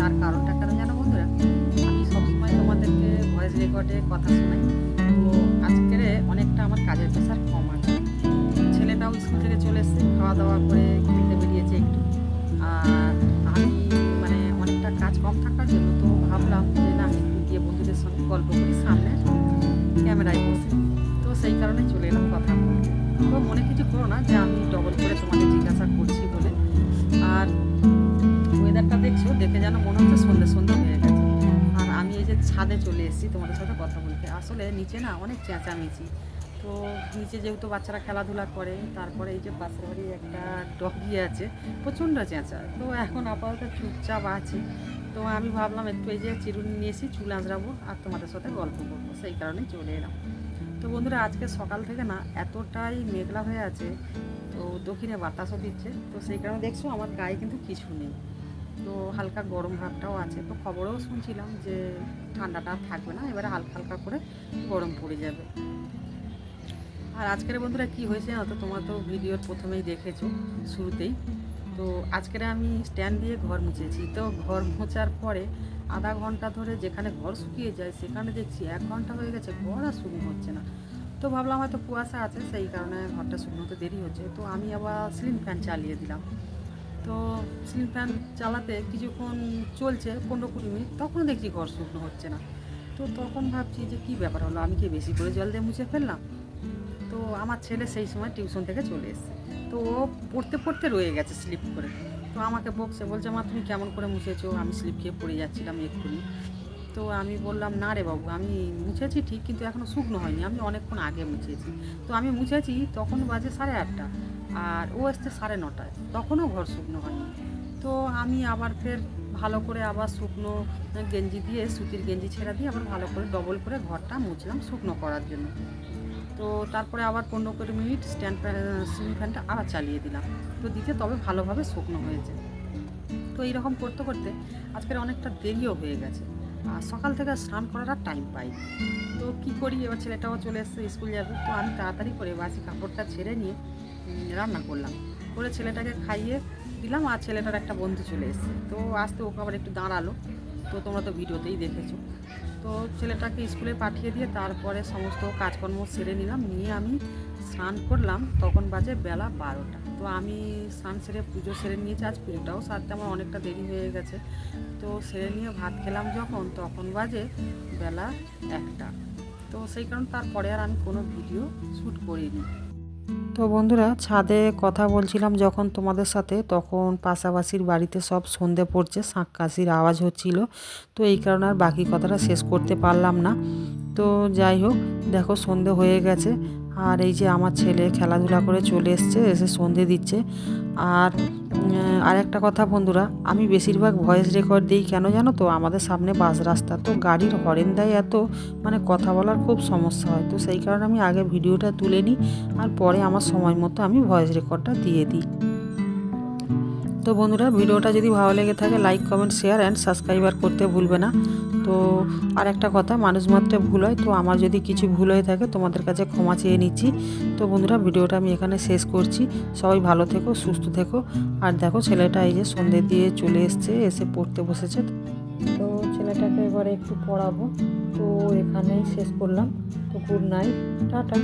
তার কারণটা কেন জানো বন্ধুরা? আমি সবসময় তোমাদেরকে ভয়েস রেকর্ডে কথা শোনাই। তো আজকের অনেকটা আমার কাজের প্রেশার কম আছে। ছেলেটাও স্কুল থেকে চলে এসেছে খাওয়া দাওয়া করে খেলতে বেরিয়েছে একটু। আর আমি মানে অনেকটা কাজ কম থাকার জন্য তো ভাবলাম যে না একটু গিয়ে বন্ধুদের সঙ্গে গল্প করি সামনে ক্যামেরায় বসে। তো সেই কারণে চলে এলাম কথা বলতে। তো মনে কিছু করো না যে আমি ডবল করে তোমাদের জিজ্ঞাসা করছি বলে। আর ওয়েদারটা দেখছ, দেখে যেন মনে হচ্ছে সন্ধ্যে সন্ধ্যে হয়ে গেছে। আর আমি এই যে ছাদে চলে এসেছি, তোমাদের সাথে কথা বলতে। আসলে নিচে না অনেক চেঁচামেচি। তো নিচে যেহেতু বাচ্চারা খেলাধুলা করে, তারপরে এই যে পাশের বাড়ি একটা ডগি আছে, প্রচণ্ড চেঁচা। তো এখন আপাতত চুপচাপ আছে। তো আমি ভাবলাম একটু এই যে চিরুনি নিয়ে এসি চুল আঁচড়াবো আর তোমাদের সাথে গল্প করব। সেই কারণেই চলে এলাম। তো বন্ধুরা, আজকে সকাল থেকে না এতটাই মেঘলা হয়ে আছে, তো দক্ষিণে বাতাসও দিচ্ছে। তো সেই কারণে দেখছ আমার গায়ে কিন্তু কিছু নেই। তো হালকা গরম ভাবটাও আছে। তো খবরেও শুনছিলাম যে ঠান্ডাটা থাকবে না, এবারে হালকা হালকা করে গরম পড়ে যাবে। আর আজকের বন্ধুরা কি হয়েছে তো, তোমরা তো ভিডিওর প্রথমেই দেখেছ, শুরুতেই। তো আজকের আমি স্ট্যান্ড দিয়ে ঘর মুছেছি। তো ঘর মোছার পরে আধা ঘণ্টা ধরে যেখানে ঘর শুকিয়ে যায় সেখানে দেখছি এক ঘণ্টা হয়ে গেছে ঘর আর শুকনো হচ্ছে না। তো ভাবলাম হয়তো কুয়াশা আছে, সেই কারণে ঘরটা শুকনোতে দেরি হচ্ছে। তো আমি আবার সিলিং ফ্যান চালিয়ে দিলাম। তো সিলিং ফ্যান চালাতে কিছুক্ষণ চলছে, পনেরো কুড়ি মিনিট তখন দেখছি ঘর শুকনো হচ্ছে না। তো তখন ভাবছি যে কী ব্যাপার হলো? আমি কি বেশি করে জল দিয়ে মুছে ফেললাম? তো আমার ছেলে সেই সময় টিউশন থেকে চলে এসেছে। তো ও পড়তে পড়তে রয়ে গেছে স্লিপ করে। তো আমাকে বকছে বলছে, মা, তুমি কেমন করে মুছেছো? আমি স্লিপ খেয়ে পড়ে যাচ্ছিলাম এক্ষুনি। তো আমি বললাম, না রে বাবু, আমি মুছেছি ঠিক, কিন্তু এখনও শুকনো হয়নি। আমি অনেকক্ষণ আগে মুছেছি। তো আমি মুছেছি, তখন বাজে সাড়ে আটটা, আর ও এসছে সাড়ে নটায়। তখনও ঘর শুকনো হয়নি। তো আমি আবার ফের ভালো করে আবার শুকনো গেঞ্জি দিয়ে, সুতির গেঞ্জি ছেঁড়া দিয়ে আবার ভালো করে ডবল করে ঘরটা মুছলাম শুকনো করার জন্য। তো তারপরে আবার পনেরো কুড়ি মিনিট স্ট্যান্ড সিলিং ফ্যানটা আবার চালিয়ে দিলাম। তো দিতে তবে ভালোভাবে শুকনো হয়েছে। তো এইরকম করতে করতে আজকের অনেকটা দেরিও হয়ে গেছে। আর সকাল থেকে স্নান করার আর টাইম পাই তো কি করি? এবার ছেলেটাও চলে এসছে স্কুল যাবে। তো আমি তাড়াতাড়ি করে বাসি কাপড়টা ছেড়ে নিয়ে রান্না করলাম। করে ছেলেটাকে খাইয়ে দিলাম আর ছেলেটার একটা বন্ধু চলে এসছে। তো আসতে ওকে আবার একটু দাঁড়াল। তো তোমরা তো ভিডিওতেই দেখেছ। তো ছেলেটাকে স্কুলে পাঠিয়ে দিয়ে তারপরে সমস্ত কাজকর্ম সেরে নিলাম। নিয়ে আমি স্নান করলাম। তখন বাজে বেলা বারোটা। তো আমি স্নান সেরে পুজো সেরে নিয়েছি। আজ পুজোটাও সারতে আমার অনেকটা দেরি হয়ে গেছে। তো সেরে নিয়ে ভাত খেলাম যখন, তখন বাজে বেলা একটা। তো সেই কারণে তারপরে আর আমি কোনো ভিডিও শ্যুট করিনি। তো বন্ধুরা, ছাদে কথা বলছিলাম যখন তোমাদের সাথে, তখন পাশাপাশির বাড়িতে সব সন্ধে পড়ছে শাঁক কাশির আওয়াজ হচ্ছিল। তো এই কারণে আর বাকি কথাটা শেষ করতে পারলাম না। তো যাই হোক, দেখো সন্ধে হয়ে গেছে। আর এই যে আমার ছেলে খেলাধুলা করে চলে এসছে, এসে সন্ধে দিচ্ছে। আর আর একটা কথা বন্ধুরা, আমি বেশিরভাগ ভয়েস রেকর্ড দিই কেন জানো তো? আমাদের সামনে বাস রাস্তা, তো গাড়ির হরেন দেয় এত মানে কথা বলার খুব সমস্যা হয়। তো সেই কারণে আমি আগে ভিডিওটা তুলে নিই, আর পরে আমার সময় মতো আমি ভয়েস রেকর্ডটা দিয়ে দিই। তো বন্ধুরা, ভিডিওটা যদি ভালো লেগে থাকে like comment share and subscriber করতে ভুলবে না। তো আর একটা কথা, মানুষ মাত্রে ভুল হয়, তো আমার যদি কিছু ভুল হয়ে থাকে তোমাদের কাছে ক্ষমা চেয়ে নিচ্ছি। তো বন্ধুরা, ভিডিওটা আমি এখানে শেষ করছি। সবাই ভালো থেকো, সুস্থ থেকো। আর দেখো, ছেলেটা এই যে সন্ধে দিয়ে চলে এসছে, এসে পড়তে বসেছে। তো ছেলেটাকে এবারে একটু পড়াবো। তো এখানেই শেষ করলাম। তো গুড নাইট টাটা।